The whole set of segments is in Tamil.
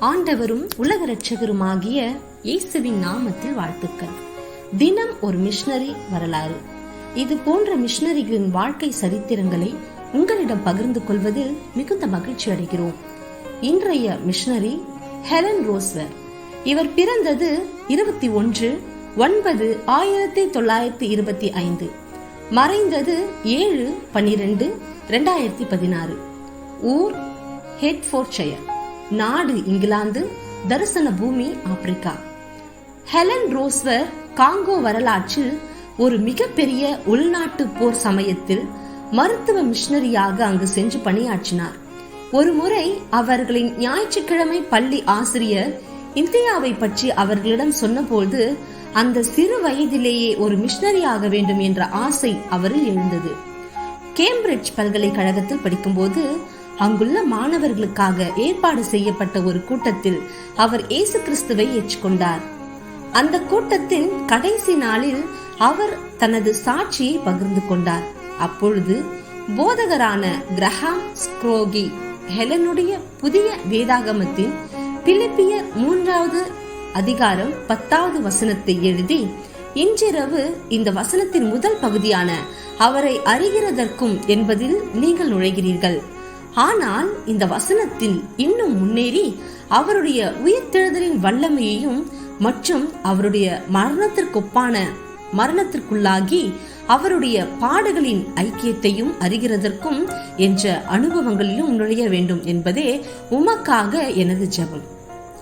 ஆண்டவரும் உலக இரட்சகருமாகிய இயேசுவின் நாமத்தில் வாழ்த்துக்கள். தினம் ஒரு மிஷனரி வரலாறு. இது போன்ற மிஷனரிகளின் வாழ்க்கை சரித்திரங்களை உங்களிடம் பகிர்ந்து கொள்வதில் மிகுந்த மகிழ்ச்சி அடைகிறோம். இன்றைய மிஷனரி ஹெலன் ரோஸ்வர். இவர் பிறந்தது இருபத்தி ஒன்று ஒன்பது ஆயிரத்தி தொள்ளாயிரத்தி இருபத்தி ஐந்து. மறைந்தது ஏழு பன்னிரெண்டு ரெண்டாயிரத்தி பதினாறு. ஊர் ஹெட்ஃபோர்ட்ஷயர். நாடு இங்கிலாந்து தரிசன பூமி ஆப்பிரிக்கா. ஹெலன் ரோஸ்வர் காங்கோ வரலாற்றில் ஒரு மிகப்பெரிய உள்நாட்டு போர் சமயத்தில் மருத்துவ மிஷனரியாக அங்கு சென்று பணியாற்றினார். ஒரு முறை அவர்களின் ஞாயிற்றுக்கிழமை பள்ளி ஆசிரியர் இந்தியாவை பற்றி அவர்களிடம் சொன்னபோது அந்த சிறு வயதிலேயே ஒரு மிஷனரி ஆக வேண்டும் என்ற ஆசை அவரில் எழுந்தது. கேம்பிரிட்ஜ் பல்கலைக்கழகத்தில் படிக்கும்போது அங்குள்ள மாணவர்களுக்காக ஏற்பாடு செய்யப்பட்ட ஒரு கூட்டத்தில் அவர் இயேசு கிறிஸ்துவை ஏற்றுக்கொண்டார். அந்த கூட்டத்தின் கடைசி நாளில் அவர் தனது சாட்சியை பகிர்ந்து கொண்டார். அப்பொழுது போதகரான கிரஹாம் ஸ்க்ரோகி ஹெலனுடைய புதிய வேதாகமத்தின் பிலிப்பியர் மூன்றாவது அதிகாரம் பத்தாவது வசனத்தை எழுதி இன்றிரவு இந்த வசனத்தின் முதல் பகுதியான அவரை அறிகிறதற்கும் என்பதில் நீங்கள் நுழைகிறீர்கள். ஆனால் இந்த வசனத்தில் இன்னும் முன்னேறி அவருடைய உயிர்த்தெழுதலின் வல்லமையையும் மற்றும் அவருடைய மரணத்திற்கொப்பான மரணத்திற்குள்ளாகி அவருடைய பாடுகளின் ஐக்கியத்தையும் அறிகிறதற்கும் என்ற அனுபவங்களிலும் நுழைய வேண்டும் என்பதே உமக்காக எனது ஜெபம்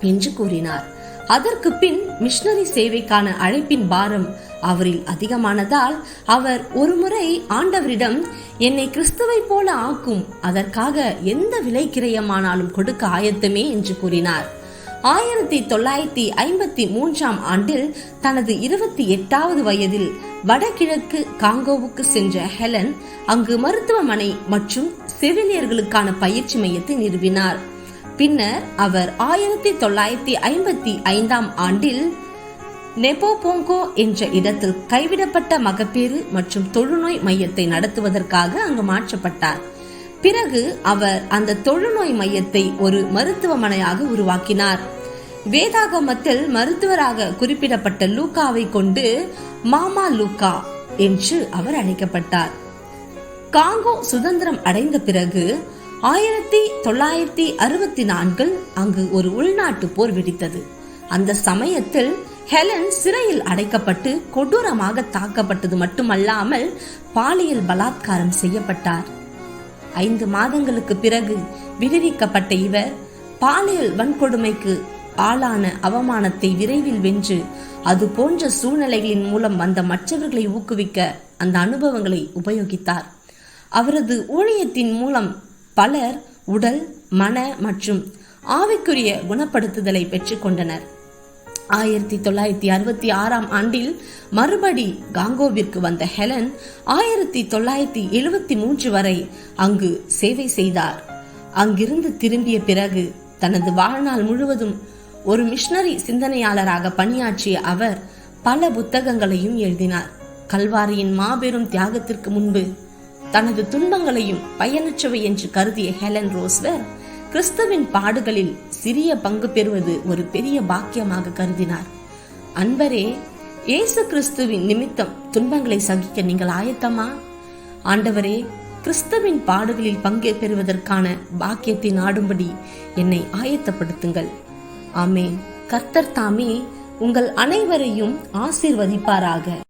என்று கூறினார். அதற்கு பின் மிஷனரி சேவைக்கான அழைப்பின் பாரம் அவரில் அதிகமானதால் அவர் ஒருமுறை ஆண்டவரிடம் என்னை கிறிஸ்துவை போல ஆக்கும். அதற்காக எந்த விலை கிரயமானாலும் கொடுக்க ஆயத்தமே என்று கூறினார். ஆயிரத்தி தொள்ளாயிரத்தி ஐம்பத்தி மூன்றாம் ஆண்டில் தனது இருபத்தி எட்டாவது வயதில் வடகிழக்கு காங்கோவுக்கு சென்ற ஹெலன் அங்கு மருத்துவமனை மற்றும் செவிலியர்களுக்கான பயிற்சி மையத்தை நிறுவினார். பின்னர் அவர் ஆயிரத்தி தொள்ளாயிரத்தி ஐம்பத்தி ஐந்தாம் ஆண்டில் நெப்போபோங்கோ என்ற இடத்தில் கைவிடப்பட்ட மகப்பேறு மற்றும் தொழுநோய் மையத்தை நடத்துவதற்காக அங்கு மாற்றப்பட்டார். பிறகு அவர் அந்த தொழுநோய் மையத்தை ஒரு மருத்துவமனையாக உருவாக்கினார். வேதாகமத்தில் மருத்துவராக குறிப்பிடப்பட்ட லூக்காவை கொண்டு மாமா லூக்கா என்று அவர் அழைக்கப்பட்டார். காங்கோ சுதந்திரம் அடைந்த பிறகு ஆயிரத்தி தொள்ளாயிரத்தி அறுபத்தி நான்கில் அங்கு ஒரு உள்நாட்டு போர் வெடித்தது. அந்த சமயத்தில் ஹெலன் சிறையில் அடைக்கப்பட்டு கொடூரமாக தாக்கப்பட்டது மட்டுமல்லாமல் பாலியல் பலாத்காரம் செய்யப்பட்டார். ஐந்து மாதங்களுக்கு பிறகு விடுவிக்கப்பட்ட இவர் பாலியல் வன்கொடுமைக்கு ஆளான அவமானத்தை விரைவில் வென்று அது போன்ற சூழ்நிலைகளின் மூலம் வந்த மற்றவர்களை ஊக்குவிக்க அந்த அனுபவங்களை உபயோகித்தார். அவரது ஊழியத்தின் மூலம் பலர் உடல் மன மற்றும் ஆவிக்குரிய குணப்படுத்துதலை பெற்றுக்கொண்டனர். ஆயிரத்தி தொள்ளாயிரத்தி அறுபத்தி ஆறாம் ஆண்டில் மறுபடி காங்கோவிற்கு வந்த ஹெலன் ஆயிரத்தி தொள்ளாயிரத்தி எழுபத்தி மூன்று வரை அங்கு சேவை செய்தார். அங்கிருந்து திரும்பிய பிறகு தனது வாழ்நாள் முழுவதும் ஒரு மிஷனரி சிந்தனையாளராக பணியாற்றிய அவர் பல புத்தகங்களையும் எழுதினார். கல்வாரியின் மாபெரும் தியாகத்திற்கு முன்பு தனது துன்பங்களையும் பயனற்றவை என்று கருதிய ஹெலன் ரோஸ்வர் கிறிஸ்தவின் பாடுகளில் சிறிய பங்கு பெறுவது ஒரு பெரிய பாக்கியமாக கருதினார். அன்பரே இயேசு கிறிஸ்துவின் நிமித்தம் துன்பங்களை சகிக்க நீங்கள் ஆயத்தமா? ஆண்டவரே கிறிஸ்தவின் பாடுகளில் பங்கே பெறுவதற்கான பாக்கியத்தை நாடும்படி என்னை ஆயத்தப்படுத்துங்கள். ஆமேன். கர்த்தர் தாமே உங்கள் அனைவரையும் ஆசீர்வதிப்பாராக.